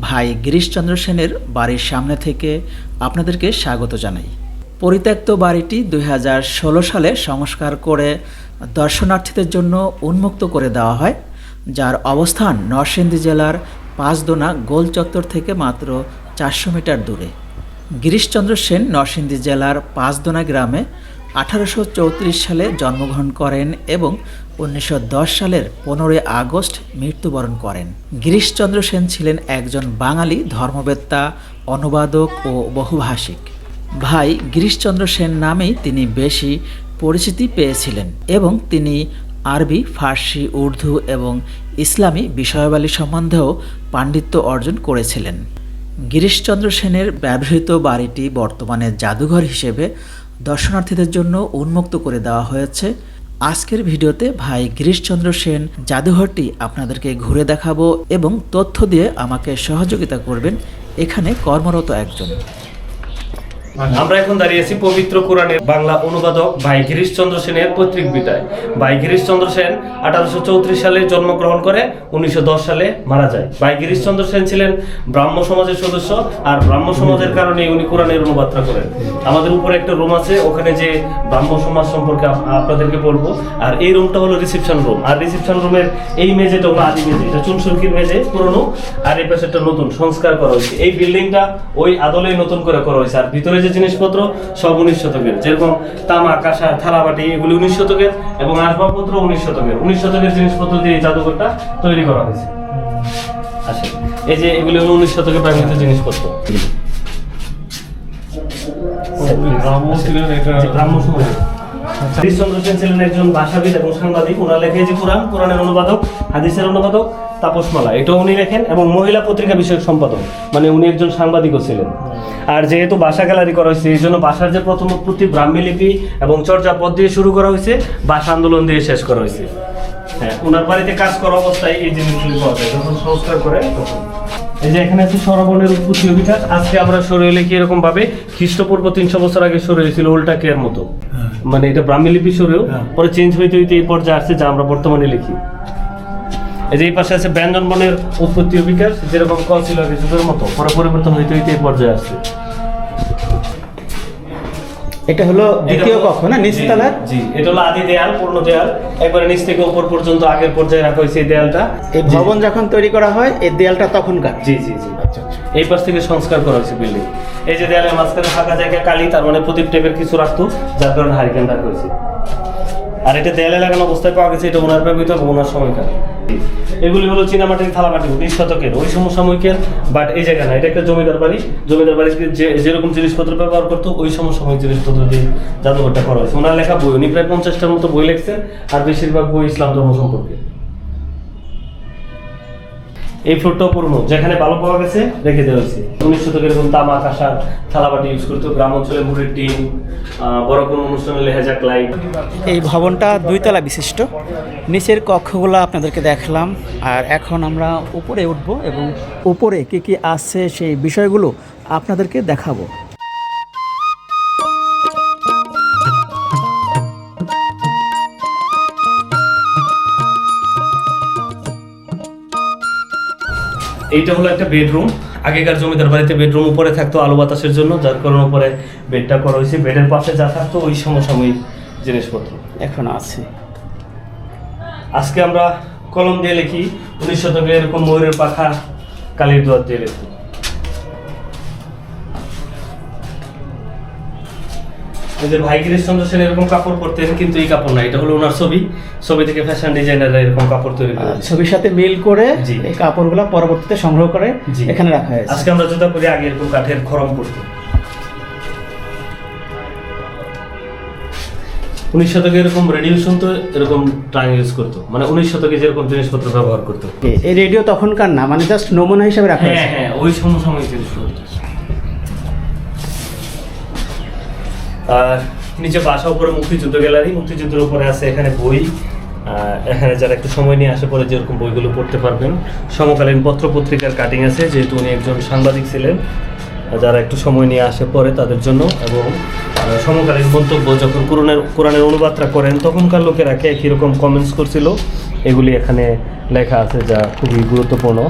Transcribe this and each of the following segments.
ভাই গিরিশচন্দ্র সেনের বাড়ির সামনে থেকে আপনাদেরকে স্বাগত জানাই। পরিত্যক্ত বাড়িটি দুই হাজার ষোলো সালে সংস্কার করে দর্শনার্থীদের জন্য উন্মুক্ত করে দেওয়া হয়, যার অবস্থান নরসিংদী জেলার পাঁচদোনা গোল চত্বর থেকে মাত্র চারশো মিটার দূরে। গিরিশচন্দ্র সেন নরসিংদী জেলার পাঁচদোনা গ্রামে আঠারোশো চৌত্রিশ সালে জন্মগ্রহণ করেন এবং উনিশশো দশ সালের পনেরোই আগস্ট মৃত্যুবরণ করেন। গিরিশচন্দ্র সেন ছিলেন একজন বাঙালি ধর্মবেত্তা, অনুবাদক ও বহুভাষিক। ভাই গিরিশচন্দ্র সেন নামেই তিনি বেশি পরিচিতি পেয়েছিলেন এবং তিনি আরবি, ফার্সি, উর্দু এবং ইসলামী বিষয়াবলী সম্বন্ধেও পাণ্ডিত্য অর্জন করেছিলেন। গিরিশচন্দ্র সেনের ব্যবহৃত বাড়িটি বর্তমানে জাদুঘর হিসেবে দর্শনার্থীদের জন্য উন্মুক্ত করে দেওয়া হয়েছে। আজকের ভিডিওতে ভাই গিরিশচন্দ্র সেন জাদুঘরটি আপনাদেরকে ঘুরে দেখাবো এবং তথ্য দিয়ে আমাকে সহযোগিতা করবেন। এখানে কর্মরত একজন। আমরা এখন দাঁড়িয়েছি পবিত্র কোরআনের বাংলা অনুবাদক ভাই গিরিশচন্দ্র সেনের পৈতৃক বিদায়। ভাই গিরিশচন্দ্র সেন আঠারোশো চৌত্রিশ সালে জন্মগ্রহণ করে, উনিশশো সালে মারা যায়। ভাই গিরিশচন্দ্র সেন ছিলেন ব্রাহ্ম সমাজের সদস্য আর ব্রাহ্ম সমাজের কারণে উনি কোরআনের অনুবাদটা করেন। আমাদের উপরে একটা রুম আছে, ওখানে যে ব্রাহ্ম সমাজ সম্পর্কে আপনাদেরকে বলব। আর এই রুমটা হলো রিসেপশন রুম। আর রিসেপশন রুমের এই মেঝেটা হলো আদি মেঝে। এটা চুনসুরকির মেঝে, পুরনো। আর এই পাশে একটা নতুন সংস্কার করা হয়েছে। এই বিল্ডিংটা ওই আদলেই নতুন করে করা হয়েছে। আর ভিতরে যে জিনিসপত্র সব উনিশ শতকের। যেরকম তামা কাঁসা থালাবাটি এগুলি উনিশ শতকের এবং আসবাবপত্র উনিশ শতকের। উনিশ শতকের জিনিসপত্র দিয়ে এই জাদুঘরটা তৈরি করা হয়েছে। আচ্ছা এই যে এগুলি হলো উনিশ শতকের ব্যবহৃত জিনিসপত্র। ব্রাহ্ম ছিলেন এটা যে ব্রাহ্ম সমাজের হরিশ্চন্দ্র সেন ছিলেন একজন ভাষাবিদ এবং সাংবাদিক। ওনার লেখে যে কোরআন কোরআনের অনুবাদক হাদিসের অনুবাদক। তাপসমালা এটাও উনি লেখেন এবং মহিলা পত্রিকা বিষয়ক সম্পাদক। মানে উনি একজন সাংবাদিকও ছিলেন। আর যেহেতু ভাষা গ্যালারি করা হয়েছে এই জন্য ভাষার যে প্রথম উৎপত্তি ব্রাহ্মী লিপি এবং চর্যাপদ দিয়ে শুরু করা হয়েছে ভাষা আন্দোলন দিয়ে শেষ করা হয়েছে। হ্যাঁ ওনার বাড়িতে কাজ করা অবস্থায় এই জিনিসগুলি পাওয়া যায় যখন সংস্কার করে তখন। এই যে এখানে আছে সরবনের উৎপত্তি বিকাশ আজকে আমরা সরে এলে কি এরকম ভাবে খ্রিস্টপূর্ব তিনশো বছর আগে সরে হয়েছিল উল্টা কেয়ার মতো। মানে এটা ব্রাহ্মী লিপি সরেও হ্যাঁ। পরে চেঞ্জ হইতে হইতে এই পর্যায়ে আসছে যা আমরা বর্তমানে লিখি। এই যে এই পাশে আছে ব্যঞ্জন বর্ণের উৎপত্তি ও বিকাশ যেরকম ক ছিল আগে যুগের মতো পরে পরিবর্তন হইতে হইতে এই পর্যায়ে আসছে। এটা হলো দ্বিতীয় কক্ষ না? নিচতলার জি এটা হলো আদি দেয়াল পূর্ণ দেয়াল। একবারে নিচ থেকে উপর পর্যন্ত আগের পর্যায়ে রাখা হয়েছে এই দেয়ালটা। এই ভবন যখন তৈরি করা হয় এই দেয়ালটা তখনকার। জি জি জি। আচ্ছা এই পাশ থেকে সংস্কার করা হয়েছে বিল্ডিং এই যে দেয়ালের মাঝখানে ফাঁকা জায়গায় কালি তার মানে প্রদীপ টাইপের কিছু রাখতো যার কারণে হারিকেন রাখা হয়েছে। আর এটা দেয়ালে লাগানো অবস্থায় পাওয়া গেছে, এটা ওনার ব্যবহৃত ওনার সময়কার এগুলি হলো চীনামাটির থালাবাটি, উনিশ শতকের। ওই সমসাময়িকের বাট এই জায়গা না, এটা একটা জমিদার বাড়ি। জমিদার বাড়িতে যে যেরকম জিনিসপত্র ব্যবহার করতো, ওই সমসাময়িক জিনিসপত্র দিয়ে জাদুঘরটা করা হয়েছে। ওনার লেখা বই, উনি প্রায় পঞ্চাশটার মতো বই লেখছেন, আর বেশিরভাগ বই ইসলাম ধর্ম সম্পর্কে। এই ফ্লোরটাও পুরনো। যেখানে ভালো পাওয়া গেছে, রেখে দেওয়া হয়েছে। উনিশ শতকের এরকম তামা, কাঁসা, থালাবাটি ইউজ করতো। গ্রাম অঞ্চলে মুড়ির টিন বড় কোনো অনুষ্ঠানে লেহেজা ক্লাই এই ভবনটা দুইতলা বিশিষ্ট। নিচের কক্ষগুলো আপনাদেরকে দেখলাম। আর এখন আমরা উপরে উঠব এবং উপরে কি কি আছে সেই বিষয়গুলো আপনাদেরকে দেখাবো। এইটা হলো একটা বেডরুম আগেকার জমিদার বাড়িতে বেডরুম উপরে থাকতো আলো বাতাসের জন্য যার কারণে উপরে বেডটা করা হয়েছে। বেডের পাশে যা থাকতো ওই সমসাময়িক জিনিসপত্র। এখন আছে। আজকে আমরা কলম দিয়ে লিখি উনিশ শতকে এরকম ময়ূরের পাখা কালির দোয়ার দিয়ে লিখি যে ভাই গিরিশচন্দ্র সেন এরকম কাপড় পরতেন কিন্তু এই কাপড় না এটা হলো ওনার ছবি। ছবি থেকে ফ্যাশন ডিজাইনাররা এরকম কাপড় তৈরি করে ছবির সাথে মিল করে এই কাপড়গুলো পরবর্তীতে সংগ্রহ করে এখানে রাখা হয়েছে। আজকে আমরা জুতা পরি আগে এরকম কাঠের খরম পরতো উনিশ শতকে এরকম রেডিও শুনতো এরকম টাইম ইউজ করতো। মানে উনিশ শতকে যেরকম জিনিসপত্র ব্যবহার করতো। এই রেডিও তখনকার না মানে জাস্ট নমুনা হিসেবে রাখা হ্যাঁ হ্যাঁ ওই সমসাময়িক জিনিসপত্র আর নিচে বাসা উপরে মুক্তিযুদ্ধ গ্যালারি, মুক্তিযুদ্ধের উপরে আছে এখানে বই। এখানে যারা একটু সময় নিয়ে আসে পরে যেরকম বইগুলো পড়তে পারবেন। সমকালীন পত্র পত্রিকার কাটিং আছে, যেহেতু উনি একজন সাংবাদিক ছিলেন। যারা একটু সময় নিয়ে আসে পরে তাদের জন্য এবং সমকালীন মন্তব্য যখন কোরআনের কোরআনের অনুবাদটা করেন, তখনকার লোকেরা কে কীরকম কমেন্টস করছিল, এগুলি এখানে লেখা আছে যা খুবই গুরুত্বপূর্ণ।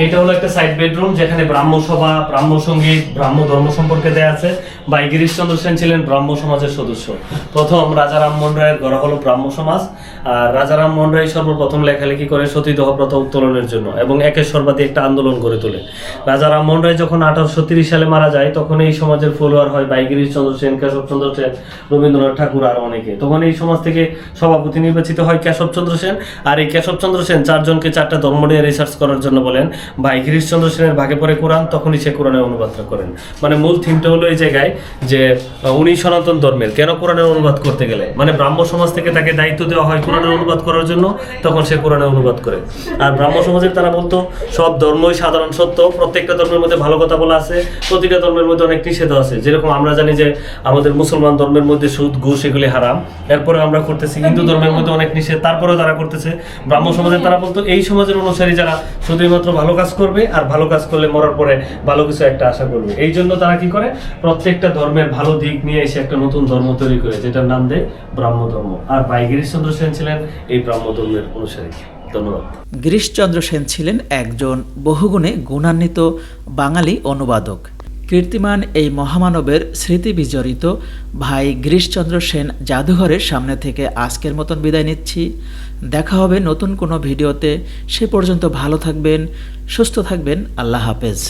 এইটা হলো একটা সাইড বেডরুম যেখানে ব্রাহ্ম সভা, ব্রাহ্ম সংগীত, ব্রাহ্ম ধর্ম সম্পর্কে দেয়া আছে। ভাই গিরিশচন্দ্র সেন ছিলেন ব্রাহ্ম সমাজের সদস্য। প্রথম রাজা রামমোহন রায়ের গড়া হলো ব্রাহ্ম সমাজ। আর রাজা রামমোহন রায় সর্বপ্রথম লেখালেখি করে সতীদাহ প্রথা উত্তোলনের জন্য এবং একেশ্বরবাদী একটা আন্দোলন গড়ে তোলে। রাজা রামমোহন রায় যখন আঠারোশো তিরিশ সালে মারা যায়, তখন এই সমাজের ফলোয়ার হয় ভাই গিরিশচন্দ্র সেন, কেশবচন্দ্র সেন, রবীন্দ্রনাথ ঠাকুর আর অনেকে। তখন এই সমাজ থেকে সভাপতি নির্বাচিত হয় কেশবচন্দ্র সেন। আর এই কেশবচন্দ্র সেন চারজনকে চারটা ধর্ম নিয়ে রিসার্চ করার জন্য বলেন। ভাই গিরিশচন্দ্র সেনের ভাগে পড়ে কোরআন, তখনই সে কোরআনের অনুবাদটা করেন। মানে মূল থিমটা হলো এই জায়গায় যে উনি সনাতন ধর্মের। কেন কোরআনের অনুবাদ করতে গেলে? মানে ব্রাহ্ম সমাজ থেকে তাকে দায়িত্ব দেওয়া হয় কোরআনের অনুবাদ করার জন্য, তখন সে কোরআনের অনুবাদ করে। আর ব্রাহ্ম সমাজের তারা বলতো, সব ধর্মই সাধারণ সত্য, প্রত্যেকটা ধর্মের মধ্যে ভালো কথা বলা আছে, প্রতিটা ধর্মের মধ্যে অনেক নিষেধ আছে। যেরকম আমরা জানি যে, আমাদের মুসলমান ধর্মের মধ্যে সুদ, ঘুষ এগুলি হারাম। এরপরে আমরা করতেছি হিন্দু ধর্মের মধ্যে অনেক নিষেধ, তারপরেও তারা করতেছে। ব্রাহ্ম সমাজের তারা বলতো, এই সমাজের অনুসারী যারা, শুধুমাত্র ভালো কাজ করবে আর ভালো কাজ করলে মরার পরে ভালো কিছু একটা আশা করবে। এই জন্য তারা কি করে? প্রত্যেকটা ধর্মের ভালো দিক নিয়ে এসে একটা নতুন ধর্ম তৈরি করে, যেটার নাম দেয় ব্রাহ্ম ধর্ম আর ভাই গিরিশচন্দ্র সেন ছিলেন এই ব্রাহ্ম ধর্মের অনুসারী। ধন্যবাদ। গিরিশচন্দ্র সেন ছিলেন একজন বহুগুণে গুণান্বিত বাঙালি অনুবাদক। কীর্তিমান এই মহামানবের স্মৃতি বিজড়িত ভাই গিরিশচন্দ্র সেন জাদুঘরের সামনে থেকে আজকের মতন বিদায় নিচ্ছি। দেখা হবে নতুন কোনো ভিডিওতে। সে পর্যন্ত ভালো থাকবেন, সুস্থ থাকবেন। আল্লাহ হাফেজ।